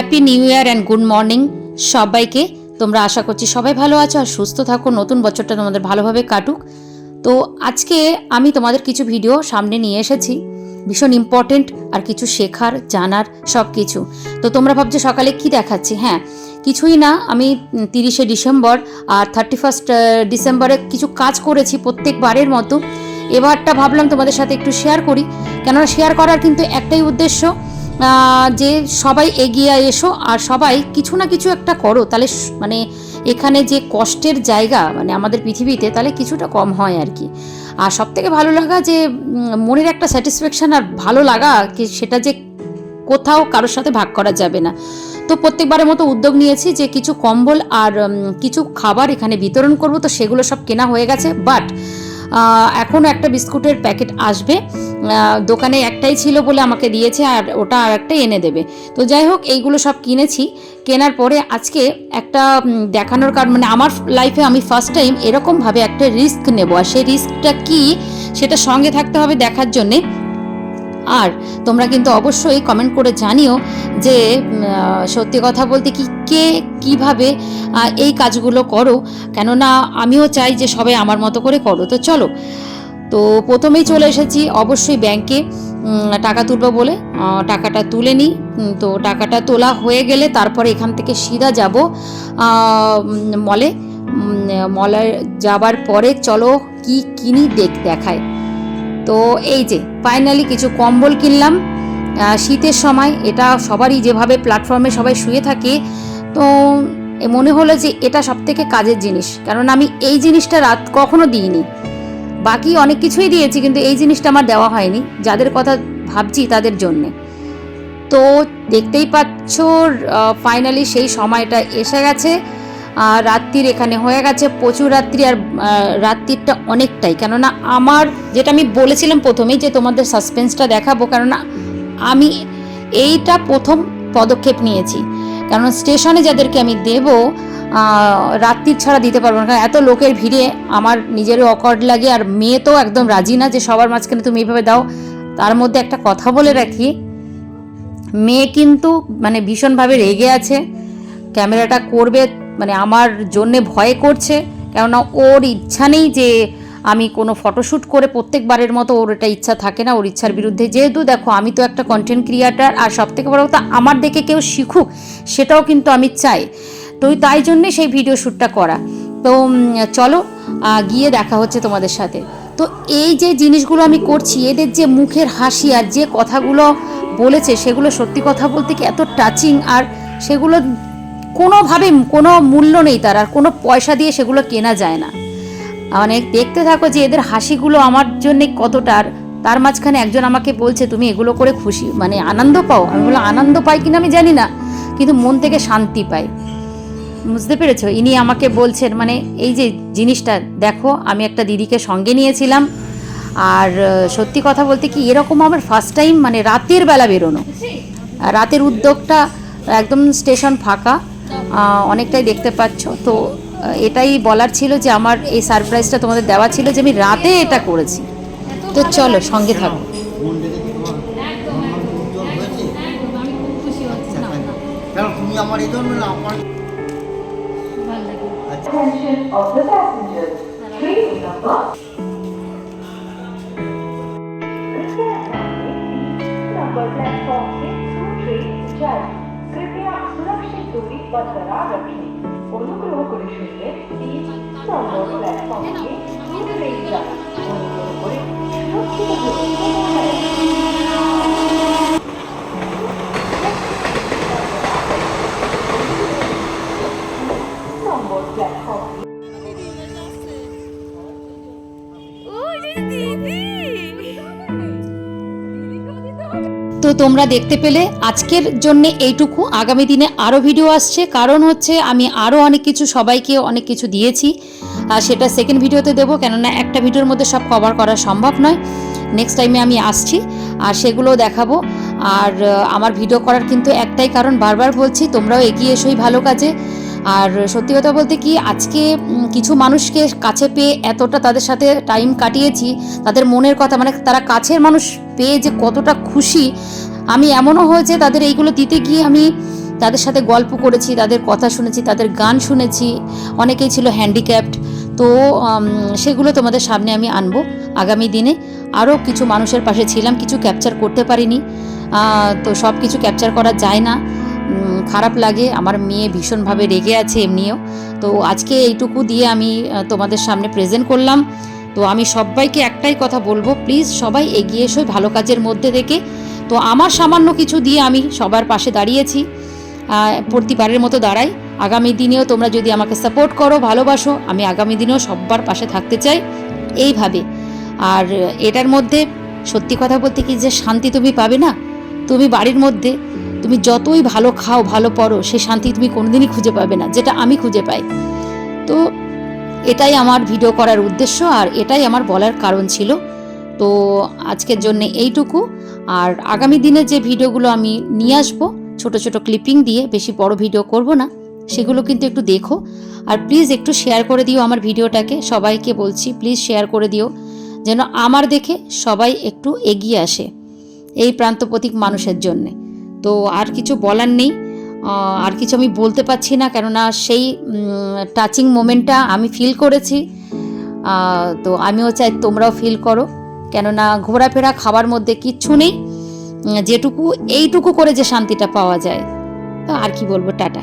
Happy new year and good morning সবাইকে তোমরা আশা করছি সবাই ভালো আছো আর সুস্থ থাকো। নতুন বছরটা তোমাদের ভালোভাবে কাটুক। তো আজকে আমি তোমাদের কিছু ভিডিও সামনে নিয়ে এসেছি। ভীষণ ইম্পর্টেন্ট আর কিছু শেখার, জানার সব কিছু তো তোমরা ভাবছ সকালে কি দেখাচ্ছি? হ্যাঁ কিছুই না। আমি তিরিশে ডিসেম্বর আর থার্টি ফার্স্ট ডিসেম্বরে কিছু কাজ করেছি প্রত্যেকবারের মতো। এবারটা ভাবলাম তোমাদের সাথে একটু শেয়ার করি। কেননা শেয়ার করার কিন্তু একটাই উদ্দেশ্য যে সবাই এগিয়ে এসো আর সবাই কিছু না কিছু একটা করো, তাহলে মানে এখানে যে কষ্টের জায়গা মানে আমাদের পৃথিবীতে তাহলে কিছুটা কম হয় আর কি। আর সব থেকে ভালো লাগা যে মনের একটা স্যাটিসফ্যাকশন আর ভালো লাগা কি সেটা যে কোথাও কারোর সাথে ভাগ করা যাবে না। তো প্রত্যেকবারের মতো উদ্যোগ নিয়েছি যে কিছু কম্বল আর কিছু খাবার এখানে বিতরণ করব, তো সেগুলো সব কেনা হয়ে গেছে বাট এখনও একটা বিস্কুটের প্যাকেট আসবে। দোকানে একটাই ছিল বলে আমাকে দিয়েছে আর ওটা আর একটা এনে দেবে। তো যাই হোক, এইগুলো সব কিনেছি। কেনার পরে আজকে একটা দেখানোর কারণ মানে আমার লাইফে আমি ফার্স্ট টাইম এরকমভাবে একটা রিস্ক নেব। আর সেই রিস্কটা কি, সেটা সঙ্গে থাকতে হবে দেখার জন্যে। আর তোমরা কিন্তু অবশ্যই কমেন্ট করে জানিও যে সত্যি কথা বলতে কি, কে কীভাবে এই কাজগুলো করো। কেননা আমিও চাই যে সবাই আমার মতো করে করো। তো চলো, তো প্রথমেই চলে এসেছি অবশ্যই ব্যাংকে টাকা তুলবো বলে টাকাটা তুলে নিই। তো টাকাটা তোলা হয়ে গেলে তারপরে এখান থেকে সিধা যাব মলে মলে যাবার পরে চলো কি কিনি দেখ, দেখায়। তো এই যে ফাইনালি কিছু কম্বল কিনলাম। শীতের সময় এটা সবারই যেভাবে প্ল্যাটফর্মে সবাই শুয়ে থাকে, তো মনে হলো যে এটা সব থেকে কাজের জিনিস। কারণ আমি এই জিনিসটা রাত কখনো দিইনি। বাকি অনেক কিছুই দিয়েছি, কিন্তু এই জিনিসটা আমার দেওয়া হয়নি, যাদের কথা ভাবছি তাদের জন্যে। তো দেখতেই পাচ্ছ ফাইনালি সেই সময়টা এসে গেছে। আর রাত্রির এখানে হয়ে গেছে। প্রচুর রাত্রি আর রাত্রিরটা অনেকটাই। কেননা আমার যেটা আমি বলেছিলাম প্রথমেই যে তোমাদের সাসপেন্সটা দেখাবো, কেননা আমি এইটা প্রথম পদক্ষেপ নিয়েছি। কারণ স্টেশনে যাদেরকে আমি দেব রাত্রির ছাড়া দিতে পারব না। কারণ এত লোকের ভিড়ে আমার নিজেরও অকর্ড লাগে আর মেয়ে তো একদম রাজি না যে সবার মাঝখানে তুমি এইভাবে দাও। তার মধ্যে একটা কথা বলে রাখি, মেয়ে কিন্তু মানে ভীষণভাবে রেগে আছে, ক্যামেরাটা করবে মানে আমার জন্যে ভয় করছে, কেননা ওর ইচ্ছা নেই যে আমি কোনো ফটোশ্যুট করে প্রত্যেকবারের মতো ওর এটা ইচ্ছা থাকে না, ওর ইচ্ছার বিরুদ্ধে। যেহেতু দেখো, আমি তো একটা কন্টেন্ট ক্রিয়েটার আর সব থেকে বড় কথা, আমার দেখে কেউ শিখুক, সেটাও কিন্তু আমি চাই। তো তাই জন্যে সেই ভিডিও শ্যুটটা করা। তো চলো গিয়ে দেখা হচ্ছে তোমাদের সাথে। তো এই যে জিনিসগুলো আমি করছি, এদের যে মুখের হাসি আর যে কথাগুলো বলেছে, সেগুলো সত্যি কথা বলতে কি এত টাচিং আর সেগুলো কোনোভাবে কোনো মূল্য নেই তার, আর কোনো পয়সা দিয়ে সেগুলো কেনা যায় না। মানে দেখতে থাকো যে এদের হাসিগুলো আমার জন্য কতটা, আর তার মাঝখানে একজন আমাকে বলছে, তুমি এগুলো করে খুশি মানে আনন্দ পাও? আমি বললাম, আনন্দ পাই কিনা আমি জানি না, কিন্তু মন থেকে শান্তি পাই। বুঝতে পেরেছ? ইনি আমাকে বলছেন মানে এই যে জিনিসটা, দেখো, আমি একটা দিদিকে সঙ্গে নিয়েছিলাম, আর সত্যি কথা বলতে কি, এরকম আমার ফার্স্ট টাইম মানে রাতের বেলা বেরোনো। রাতের উদ্যোগটা একদম স্টেশন ফাঁকা অনেকটাই দেখতে পাচ্ছ তো এটাই বলার ছিল যে আমার এই সারপ্রাইজটা তোমাদের দেওয়া ছিল যে আমি রাতে এটা করেছি তো চলো, সঙ্গে থাকো Attention of the passengers. Train number. Basarada Mini, o núcleo Okurishinde и Сонго Платформи Мидреиза, o núcleo Okurishinde, Шутки Platform. তোমরা দেখতে পেলে আজকের জন্য এইটুকু। আগামী দিনে আরও ভিডিও আসছে। কারণ হচ্ছে আমি আরও অনেক কিছু সবাইকে অনেক কিছু দিয়েছি। আর সেটা সেকেন্ড ভিডিওতে দেবো। কেননা একটা ভিডিওর মধ্যে সব কভার করা সম্ভব নয়। নেক্সট টাইমে আমি আসছি। আর সেগুলো দেখাবো। আর আমার ভিডিও করার কিন্তু একটাই কারণ। বারবার বলছি, তোমরাও এগিয়ে এসোই ভালো কাজে। আর সত্যি কথা বলতে কি, আজকে কিছু মানুষকে কাছে পেয়ে এতটা তাদের সাথে টাইম কাটিয়েছি, তাদের মনের কথা মানে তারা কাছের মানুষ পেয়ে যে কতটা খুশি, আমি এমনও হয়েছে তাদের এইগুলো দিতে গিয়ে আমি তাদের সাথে গল্প করেছি, তাদের কথা শুনেছি, তাদের গান শুনেছি, অনেকেই ছিল হ্যান্ডিক্যাপড তো সেগুলো তোমাদের সামনে আমি আনব আগামী দিনে। আরও কিছু মানুষের পাশে ছিলাম, কিছু ক্যাপচার করতে পারিনি তো সব কিছু ক্যাপচার করা যায় না। খারাপ লাগে, আমার মেয়ে ভীষণভাবে রেগে আছে এমনিও। তো আজকে এইটুকু দিয়ে আমি তোমাদের সামনে প্রেজেন্ট করলাম। তো আমি সবাইকে একটাই কথা বলব প্লিজ সবাই এগিয়ে এসো ভালো কাজের মধ্যে থেকে। তো আমার সামান্য কিছু দিয়ে আমি সবার পাশে দাঁড়িয়েছি প্রতিবারের মতো দাঁড়াই। আগামী দিনেও তোমরা যদি আমাকে সাপোর্ট করো, ভালোবাসো, আমি আগামী দিনেও সবার পাশে থাকতে চাই। এইভাবে। আর এটার মধ্যে সত্যি কথা বলতে কি যে শান্তি তুমি পাবে না? তুমি বাড়ির মধ্যে তুমি যতই ভালো খাও, ভালো পড়ো, সে শান্তি তুমি কোনোদিনই খুঁজে পাবে না, যেটা আমি খুঁজে পাই। তো এটাই আমার ভিডিও করার উদ্দেশ্য, আর এটাই আমার বলার কারণ ছিল। তো আজকের জন্য এইটুকু, আর আগামী দিনে যে ভিডিওগুলো আমি নিয়ে আসব, ছোট ছোট ক্লিপিং দিয়ে, বেশি বড় ভিডিও করব না, সেগুলো কিন্তু একটু দেখো। আর প্লিজ একটু শেয়ার করে দিও আমার ভিডিওটাকে, সবাইকে বলছি প্লিজ শেয়ার করে দিও, যেন আমার দেখে সবাই একটু এগিয়ে আসে, এই প্রান্তপতিক মানুষের জন্যে। তো আর কিছু বলার নেই। আর কিছু আমি বলতে পারছি না, কেননা সেই টাচিং মোমেন্টটা আমি ফিল করেছি। তো আমিও চাই তোমরাও ফিল করো। কেননা ঘোরাফেরা খাবার মধ্যে কিচ্ছু নেই। যেটুকু, এইটুকু করে যে শান্তিটা পাওয়া যায়। তো আর কি বলব, টাটা।